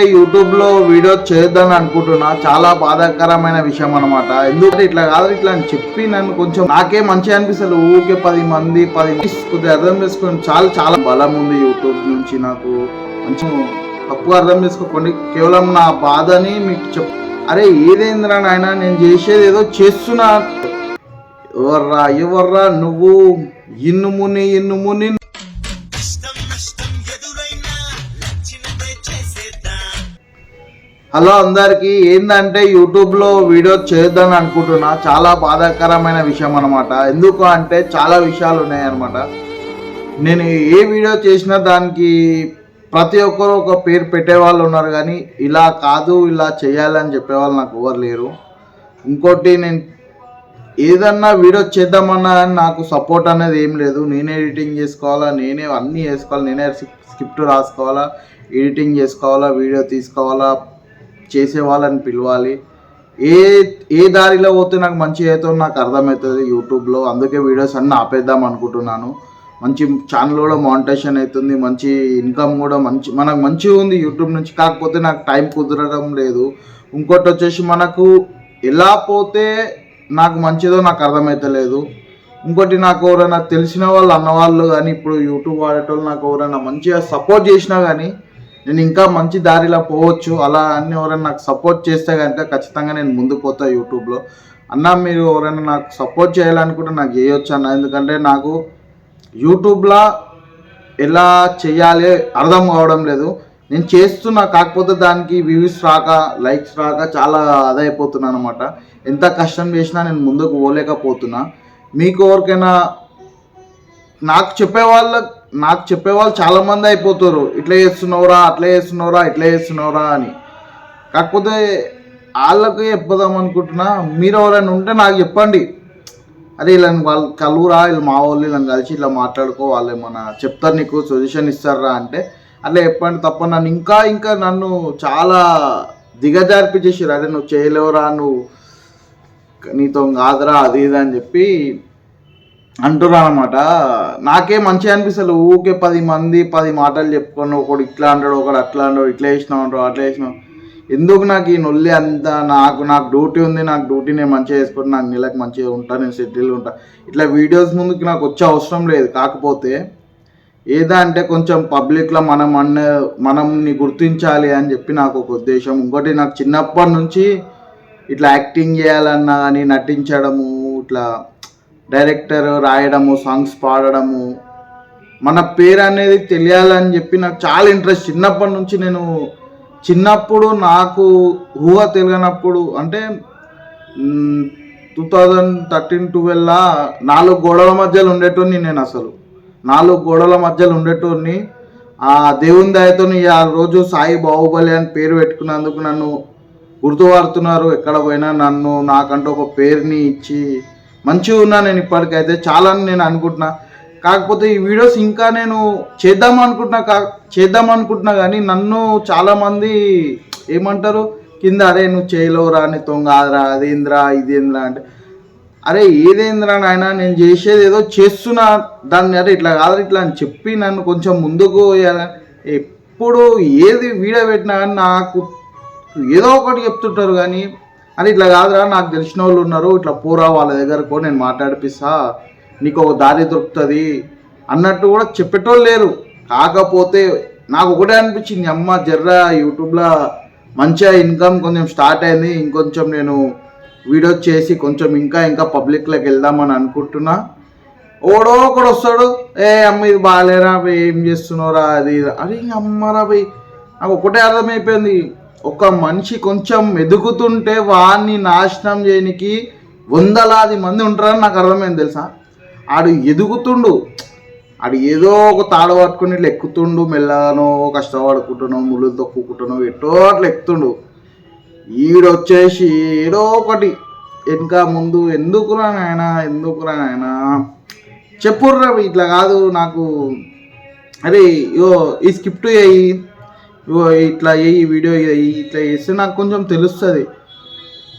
యూట్యూబ్లో వీడియో చేద్దాం అనుకుంటున్నా. చాలా బాధాకరమైన విషయం అనమాట ఎందుకంటే ఇట్లా కాదు ఇట్లా అని చెప్పి నన్ను కొంచెం నాకే మంచి అనిపిస్తుంది ఊకే పది మంది పది కొద్దిగా అర్థం చేసుకొని చాలా చాలా బలం ఉంది యూట్యూబ్ నుంచి నాకు. కొంచెం తప్పుగా అర్థం చేసుకోకండి. కేవలం నా బాధని మీకు చెప్ అరే ఏదేంద్రా నాయన నేను చేసేది ఏదో చేస్తున్నా. ఎవర్రా ఎవర్రా నువ్వు? ఇన్ను ముని హలో అందరికి ఏంటంటే యూట్యూబ్లో వీడియో చేద్దాం అనుకుంటున్నా. చాలా బాధాకరమైన విషయం అనమాట ఎందుకు అంటే చాలా విషయాలు ఉన్నాయి అనమాట నేను ఏ వీడియో చేసినా దానికి ప్రతి ఒక్కరు ఒక పేరు పెట్టేవాళ్ళు ఉన్నారు కానీ ఇలా కాదు ఇలా చేయాలని చెప్పేవాళ్ళు నాకు ఎవరు లేరు. ఇంకోటి నేను ఏదన్నా వీడియో చేద్దామన్నా నాకు సపోర్ట్ అనేది ఏం లేదు. నేనే ఎడిటింగ్ చేసుకోవాలా నేనే అన్నీ చేసుకోవాలి నేనే స్క్రిప్ట్ రాసుకోవాలా ఎడిటింగ్ చేసుకోవాలా వీడియో తీసుకోవాలా చేసే వాళ్ళని పిలవాలి. ఏ ఏ దారిలో పోతే నాకు మంచి అవుతుందో నాకు అర్థమవుతుంది యూట్యూబ్లో. అందుకే వీడియోస్ అన్నీ ఆపేద్దాం అనుకుంటున్నాను. మంచి ఛానల్ కూడా మానిటేషన్ అవుతుంది. మంచి ఇన్కమ్ కూడా మంచి మనకు మంచిగా ఉంది యూట్యూబ్ నుంచి. కాకపోతే నాకు టైం కుదరడం లేదు. ఇంకోటి వచ్చేసి మనకు ఎలా పోతే నాకు మంచిదో నాకు అర్థమవుతలేదు. ఇంకోటి నాకు ఎవరైనా తెలిసిన వాళ్ళు అన్నవాళ్ళు కానీ ఇప్పుడు యూట్యూబ్ వాడేటోళ్ళు నాకు ఎవరైనా మంచిగా సపోర్ట్ చేసినా కానీ నేను ఇంకా మంచి దారిలో పోవచ్చు. అలా అన్ని ఎవరైనా నాకు సపోర్ట్ చేస్తే కనుక ఖచ్చితంగా నేను ముందు పోతా యూట్యూబ్లో అన్న మీరు ఎవరైనా నాకు సపోర్ట్ చేయాలనుకుంటే నాకు చేయొచ్చు అన్న. ఎందుకంటే నాకు యూట్యూబ్లో ఎలా చేయాలి అర్థం కావడం లేదు. నేను చేస్తున్నా కాకపోతే దానికి వ్యూస్ రాక లైక్స్ రాక చాలా అదైపోతున్నాను అనమాట ఎంత కష్టం చేసినా నేను ముందుకు పోలేకపోతున్నా. మీకు ఎవరికైనా నాకు చెప్పే వాళ్ళ నాకు చెప్పేవాళ్ళు చాలామంది అయిపోతారు. ఇట్లా చేస్తున్నావురా అట్లా చేస్తున్నావురా ఇట్లా చేస్తున్నావురా అని. కాకపోతే వాళ్ళకు చెప్పుదాం అనుకుంటున్నా మీరు ఎవరైనా ఉంటే నాకు చెప్పండి. అరే వీళ్ళని వాళ్ళు కలువురా వీళ్ళు మా వాళ్ళు వీళ్ళని కలిసి ఇట్లా మాట్లాడుకో వాళ్ళు ఏమన్నా చెప్తారు నీకు సజెషన్ ఇస్తారా అంటే అట్లా చెప్పండి తప్ప నన్ను ఇంకా ఇంకా నన్ను చాలా దిగజార్పి చేసిర్రు. అరే నువ్వు చేయలేవురా నువ్వు నీతో కాదురా అది ఇది అని చెప్పి అంటున్నారు అనమాట నాకే మంచిగా అనిపిస్తుంది ఊకే పది మంది పది మాటలు చెప్పుకొని ఒకడు ఇట్లా అంటాడు ఒకడు అట్లా అంటాడు ఇట్లా వేసినావు అంటాడు అట్లా వేసినావు ఎందుకు నాకు ఈ నొల్లి అంతా నాకు నాకు డ్యూటీ ఉంది నాకు డ్యూటీ నేను మంచిగా చేసుకుంటే నాకు నెలకు మంచిగా ఉంటా నేను సెటిల్ ఉంటా. ఇట్లా వీడియోస్ ముందుకు నాకు వచ్చే అవసరం లేదు. కాకపోతే ఏదా అంటే కొంచెం పబ్లిక్లో మనం అన్న మనల్ని గుర్తించాలి అని చెప్పి నాకు ఒక ఉద్దేశం. ఇంకోటి నాకు చిన్నప్పటి నుంచి ఇట్లా యాక్టింగ్ చేయాలన్నా కానీ నటించడము ఇట్లా డైరెక్టర్ రాయడము సాంగ్స్ పాడడము. మన పేరు అనేది తెలియాలని చెప్పి నాకు చాలా ఇంట్రెస్ట్ చిన్నప్పటి నుంచి నేను చిన్నప్పుడు నాకు ఊహ తెలియనప్పుడు అంటే టూ థౌజండ్ థర్టీన్ ట్వెల్వ్లా నాలుగు గోడల మధ్యలో ఉండేటోని నేను అసలు. నాలుగు గోడల మధ్యలో ఉండేటోని ఆ దేవుని దయతో ఆ రోజు సాయి బాహుబలి అని పేరు పెట్టుకున్నందుకు నన్ను గుర్తుపడుతున్నారు. ఎక్కడ పోయినా నన్ను నాకంటూ ఒక పేరుని ఇచ్చి మంచిగా ఉన్నా నేను ఇప్పటికైతే చాలా అని నేను అనుకుంటున్నా కాకపోతే ఈ వీడియోస్ ఇంకా నేను చేద్దాం అనుకుంటున్నా కా చేద్దాం అనుకుంటున్నా కానీ నన్ను చాలామంది ఏమంటారు కింద అరే నువ్వు చేయలేవురా నీ తొంగాదరా అదేంద్రా ఇదేంద్రా అంటే అరే ఏదేంద్రా నాయన నేను చేసేది ఏదో చేస్తున్నా దాన్ని అరే ఇట్లా కాదు ఇట్లా అని చెప్పి నన్ను కొంచెం ముందుకు పోయాలి. ఎప్పుడు ఏది వీడియో పెట్టినా కానీ నాకు ఏదో ఒకటి చెప్తుంటారు కానీ అని ఇట్లా కాదురా నాకు తెలిసిన వాళ్ళు ఉన్నారు ఇట్లా పోరా వాళ్ళ దగ్గరకు నేను మాట్లాడిపిస్తా నీకు ఒక దారి దొరుకుతుంది అన్నట్టు కూడా చెప్పేటోళ్ళు లేరు కాకపోతే నాకు ఒకటే అనిపించింది అమ్మ జర్ర యూట్యూబ్లో మంచిగా ఇన్కమ్ కొంచెం స్టార్ట్ అయింది ఇంకొంచెం నేను వీడియో చేసి కొంచెం ఇంకా ఇంకా పబ్లిక్లోకి వెళ్దామని అనుకుంటున్నా ఓడో ఒకడు వస్తాడు ఏ అమ్మ ఇది బాగాలేరా ఏం చేస్తున్నావురా అది ఇది." అరే అమ్మరా నాకు ఒకటే అర్థమైపోయింది ఒక మనిషి కొంచెం ఎదుగుతుంటే వాడిని నాశనం చేయనికి వందలాది మంది ఉంటారని నాకు అర్థమైంది తెలుసా? ఆడు ఎదుగుతుండు. ఆడు ఏదో ఒక తాడు పట్టుకుని ఇట్లా ఎక్కుతుండు మెల్లగానో కష్టపడుకుంటున్నావు ముళ్ళు తొక్కుకుంటున్నావు ఎటో అట్లా ఎక్కుతుండు. ఈడొచ్చేసి ఏదో ఒకటి వెనక ముందు ఎందుకురా నాయన ఎందుకురా నాయన? చెప్పుర్రా ఇట్లా కాదు నాకు అరే ఇగో ఈ స్క్రిప్ట్ వేయి ఇట్లా ఈ వీడియో ఇట్లా చేస్తే నాకు కొంచెం తెలుస్తుంది.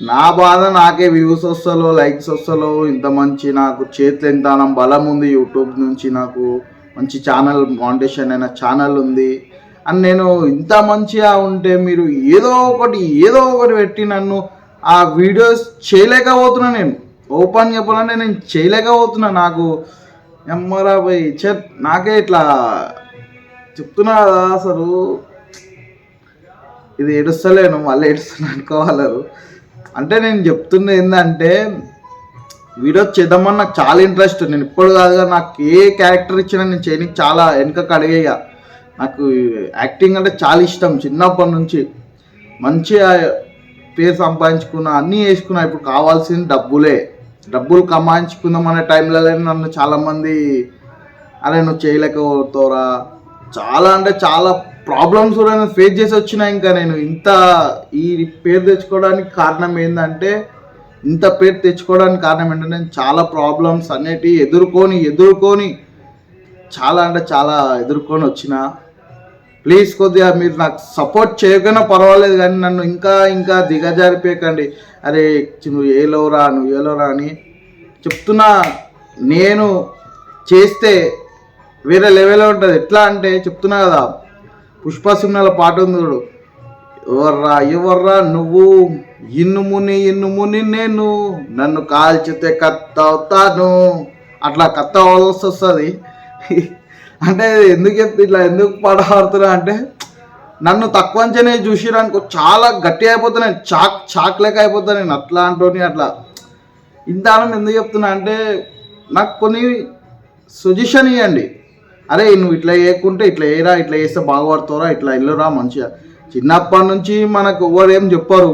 నా బాధ నాకే వ్యూస్ వస్తలో లైక్స్ వస్తలో ఇంత మంచి నాకు చేతులు ఎంత బలం ఉంది యూట్యూబ్ నుంచి నాకు మంచి ఛానల్ మౌంటేషన్ అయిన ఛానల్ ఉంది. అని నేను ఇంత మంచిగా ఉంటే మీరు ఏదో ఒకటి ఏదో ఒకటి పెట్టి నన్ను ఆ వీడియోస్ చేయలేకపోతున్నా నేను. ఓపెన్ చెప్పాలంటే నేను చేయలేకపోతున్నా నాకు. ఎమ్మరా పోయి చే నాకే ఇట్లా చెప్తున్నా కదా అసలు. ఇది ఏడుస్తలేను మళ్ళీ ఏడుస్తాను అనుకోవాలరు అంటే నేను చెప్తున్నది ఏంటంటే వీడియోస్ చేద్దామని నాకు చాలా ఇంట్రెస్ట్. నేను ఇప్పుడు కాదు నాకు ఏ క్యారెక్టర్ ఇచ్చినా నేను చేయడానికి చాలా వెనుకకు అడిగేయ నాకు యాక్టింగ్ అంటే చాలా ఇష్టం చిన్నప్పటి నుంచి. మంచిగా పేరు సంపాదించుకున్నా అన్నీ వేసుకున్నా ఇప్పుడు కావాల్సింది డబ్బులే. డబ్బులు కమాయించుకుందాం అనే టైంలో నన్ను చాలామంది అరే నువ్వు చేయలేకపోతావురా చాలా అంటే చాలా ప్రాబ్లమ్స్ కూడా నేను ఫేస్ చేసి వచ్చినా ఇంకా నేను ఇంత ఈ పేరు తెచ్చుకోవడానికి కారణం ఏంటంటే ఇంత పేరు తెచ్చుకోవడానికి కారణం ఏంటంటే నేను చాలా ప్రాబ్లమ్స్ అనేటివి ఎదుర్కొని ఎదుర్కొని చాలా అంటే చాలా ఎదుర్కొని వచ్చిన. ప్లీజ్ కొద్దిగా మీరు నాకు సపోర్ట్ చేయకపోయినా పర్వాలేదు కానీ నన్ను ఇంకా ఇంకా దిగజారిపోయకండి. అరే నువ్వు ఏలోరా నువ్వు ఏలోరా అని చెప్తున్నా. నేను చేస్తే వేరే లెవెల్లో ఉంటుంది. ఎట్లా అంటే చెప్తున్నా కదా పుష్ప సినిమాలో పాట ఉంది చూడు. ఎవర్రా ఎవర్రా నువ్వు? ఇన్ను ముని ఇన్ను ముని నేను. నన్ను కాల్చితే కత్త అవుతాను. అట్లా కత్త అవ్వాల్సి వస్తుంది. అంటే ఎందుకు చెప్తే ఇట్లా ఎందుకు పాట పాడుతున్నా అంటే నన్ను తక్కువ అంచనే చూసిరానుకో చాలా గట్టి అయిపోతున్నాను చాక్ చాక్ లెక్క అయిపోతాను నేను అట్లా అంటోని అట్లా. ఇంత ఆనందం ఎందుకు చెప్తున్నా అంటే నాకు కొన్ని సజెషన్ ఇవ్వండి అరే నువ్వు ఇట్లా వేయకుంటే ఇట్లా వేయరా ఇట్లా చేస్తే బాగుపడతావురా ఇట్లా ఇల్లురా మంచిగా. చిన్నప్పటి నుంచి మనకు ఎవరు ఏం చెప్పరు.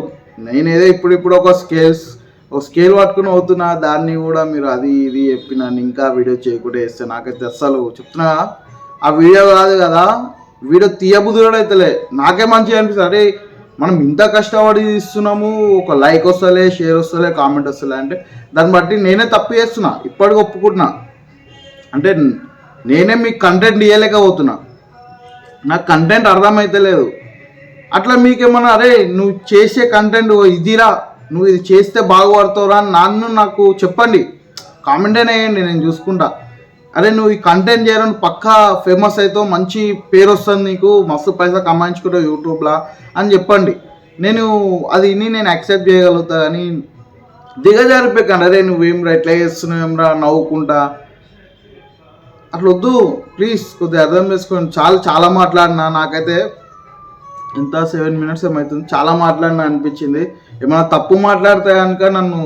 నేనేదో ఇప్పుడు ఇప్పుడు ఒక స్కేల్స్ ఒక స్కేల్ పట్టుకుని అవుతున్నా దాన్ని కూడా మీరు అది ఇది చెప్పిన ఇంకా వీడియో చేయకుండా వేస్తే నాకైతే అస్సలు చెప్తున్నా. ఆ వీడియో కాదు కదా వీడియో తీయబుద్ధి నాకే మంచిగా అనిపిస్తుంది. అరే మనం ఇంత కష్టపడి ఇస్తున్నాము ఒక లైక్ వస్తలే షేర్ వస్తలే కామెంట్ వస్తలే అంటే దాన్ని బట్టి నేనే తప్పు చేస్తున్నా ఇప్పటికి ఒప్పుకుంటున్నా. అంటే నేనే మీకు కంటెంట్ ఇవ్వలేకపోతున్నా నాకు కంటెంట్ అర్థమైతలేదు అట్లా మీకేమన్నా అరే నువ్వు చేసే కంటెంట్ ఇదిరా నువ్వు ఇది చేస్తే బాగుపడతావురా అని నన్ను నాకు చెప్పండి. కామెంటేనే వేయండి నేను చూసుకుంటా. అరే నువ్వు ఈ కంటెంట్ చేయాలని పక్కా ఫేమస్ అవుతావు మంచి పేరు వస్తుంది నీకు మస్తు పైసా కమాయించుకుంటావు యూట్యూబ్లా అని చెప్పండి. నేను అది విని నేను యాక్సెప్ట్ చేయగలుగుతా కానీ దిగజారిపోకండి అరే నువ్వేంరా ఎట్లా చేస్తున్నావు ఏం రా నవ్వుకుంటా. అట్లా వద్దు ప్లీజ్ కొద్దిగా అర్థం చేసుకోండి. చాలా చాలా మాట్లాడినా నాకైతే ఎంత సెవెన్ మినిట్స్ ఏమవుతుంది చాలా మాట్లాడినా అనిపించింది. ఏమైనా తప్పు మాట్లాడితే కనుక నన్ను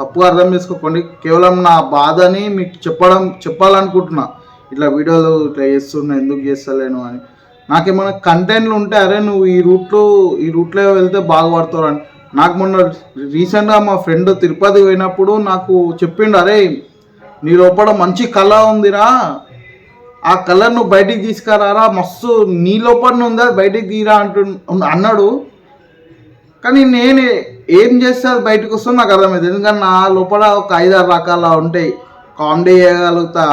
తప్పుగా అర్థం చేసుకోకండి. కేవలం నా బాధని మీకు చెప్పడం చెప్పాలనుకుంటున్నా. ఇట్లా వీడియోలు ఇట్లా చేస్తున్నా ఎందుకు చేస్తలేను అని. నాకేమైనా కంటెంట్లు ఉంటే అరే నువ్వు ఈ రూట్లో ఈ రూట్లో వెళ్తే బాగుపడతావు అని. నాకు మొన్న రీసెంట్గా మా ఫ్రెండ్ తిరుపతి పోయినప్పుడు నాకు చెప్పిండు అరే నీ లోపల మంచి కళ ఉందిరా. ఆ కలర్ నువ్వు బయటికి తీసుకురారా మస్తు నీ లోపల ఉందా బయటికి తీరా అంటు అన్నాడు. కానీ నేను ఏం చేస్తే అది బయటకు వస్తుందో నాకు అర్థమైంది. ఎందుకంటే నా లోపల ఒక ఐదారు రకాల ఉంటాయి. కామెడీ చేయగలుగుతా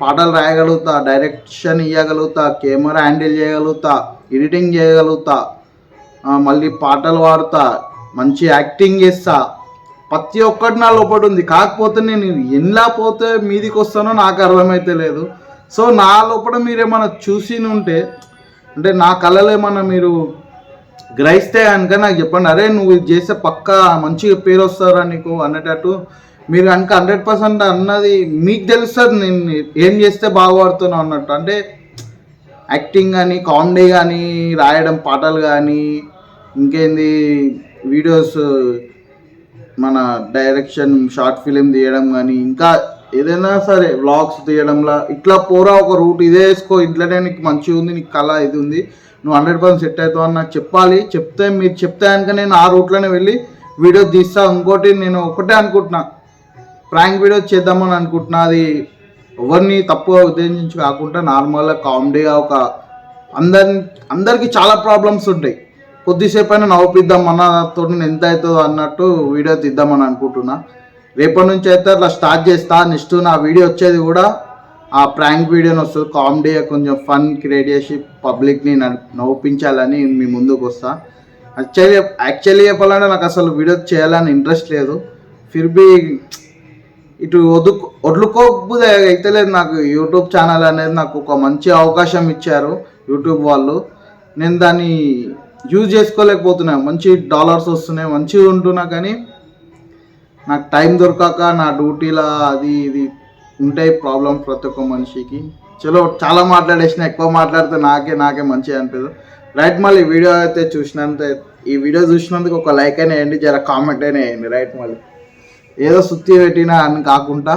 పాటలు రాయగలుగుతా డైరెక్షన్ ఇవ్వగలుగుతా కెమెరా హ్యాండిల్ చేయగలుగుతా ఎడిటింగ్ చేయగలుగుతా మళ్ళీ పాటలు పాడుతా మంచి యాక్టింగ్ చేస్తా. ప్రతి ఒక్కటి నా లోపల ఉంది. కాకపోతే నేను ఎలా పోతే మీదికి వస్తానో నాకు అర్థమైతే లేదు. సో నా లోపల మీరు ఏమైనా చూసి ఉంటే అంటే నా కళలు ఏమన్నా మీరు గ్రహిస్తే కనుక నాకు చెప్పండి. అరే నువ్వు ఇది చేస్తే పక్కా మంచిగా పేరు వస్తారా నీకు అనేటట్టు మీరు కనుక హండ్రెడ్ పర్సెంట్ అన్నది మీకు తెలుస్తుంది నేను ఏం చేస్తే బాగుపడుతున్నావు అన్నట్టు. అంటే యాక్టింగ్ కానీ కామెడీ కానీ రాయడం పాటలు కానీ ఇంకేంది వీడియోస్ మన డైరెక్షన్ షార్ట్ ఫిలిం తీయడం కానీ ఇంకా ఏదైనా సరే వ్లాగ్స్ తీయడంలా ఇట్లా పోరా ఒక రూట్ ఇదే వేసుకో ఇంట్లోనే నీకు మంచిగా ఉంది నీకు కళ ఇది ఉంది నువ్వు హండ్రెడ్ పర్సెంట్ సెట్ అవుతావు అని నాకు చెప్పాలి. చెప్తే మీరు చెప్తే కనుక నేను ఆ రూట్లోనే వెళ్ళి వీడియో తీస్తా. ఇంకోటి నేను ఒకటే అనుకుంటున్నా ప్రాంక్ వీడియో చేద్దామని అనుకుంటున్నా. అది ఎవరిని తప్పుగా ఉద్దేశించి కాకుండా నార్మల్గా కామెడీగా ఒక అందరి అందరికీ చాలా ప్రాబ్లమ్స్ ఉంటాయి. కొద్దిసేపు అయినా నవ్వుపిద్దాం మనతో ఎంత అవుతుందో అన్నట్టు వీడియో తీద్దామని అనుకుంటున్నా. రేపటి నుంచి అయితే అట్లా స్టార్ట్ చేస్తా. నెక్స్ట్ నా వీడియో వచ్చేది కూడా ఆ ప్రాంక్ వీడియోని వస్తుంది. కామెడీ కొంచెం ఫన్ క్రియేట్ చేసి పబ్లిక్ని నవ్వుపించాలని మీ ముందుకు వస్తా. యాక్చువల్లీ యాక్చువల్లీ చెప్పాలంటే నాకు అసలు వీడియో చేయాలని ఇంట్రెస్ట్ లేదు. ఫిర్బీ ఇటు వదుకు వదులుకోకపోతే అయితే లేదు నాకు యూట్యూబ్ ఛానల్ అనేది నాకు ఒక మంచి అవకాశం ఇచ్చారు యూట్యూబ్ వాళ్ళు. నేను దాన్ని యూజ్ చేసుకోలేకపోతున్నా. మంచి డాలర్స్ వస్తున్నాయి మంచిగా ఉంటున్నా కానీ నాకు టైం దొరకక నా డ్యూటీలా అది ఇది ఉంటాయి ప్రాబ్లం ప్రతి ఒక్క మనిషికి. చలో చాలా మాట్లాడేసిన ఎక్కువ మాట్లాడితే నాకే నాకే మంచిగా అనిపించదు రైట్ మళ్ళీ వీడియో అయితే చూసినంత ఈ వీడియో చూసినందుకు ఒక లైక్ అయినా వేయండి జర కామెంట్ అయినా వేయండి. రైట్ మళ్ళీ. ఏదో సుత్తి పెట్టినా అని కాకుండా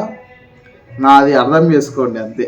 నాది అర్థం చేసుకోండి అంతే.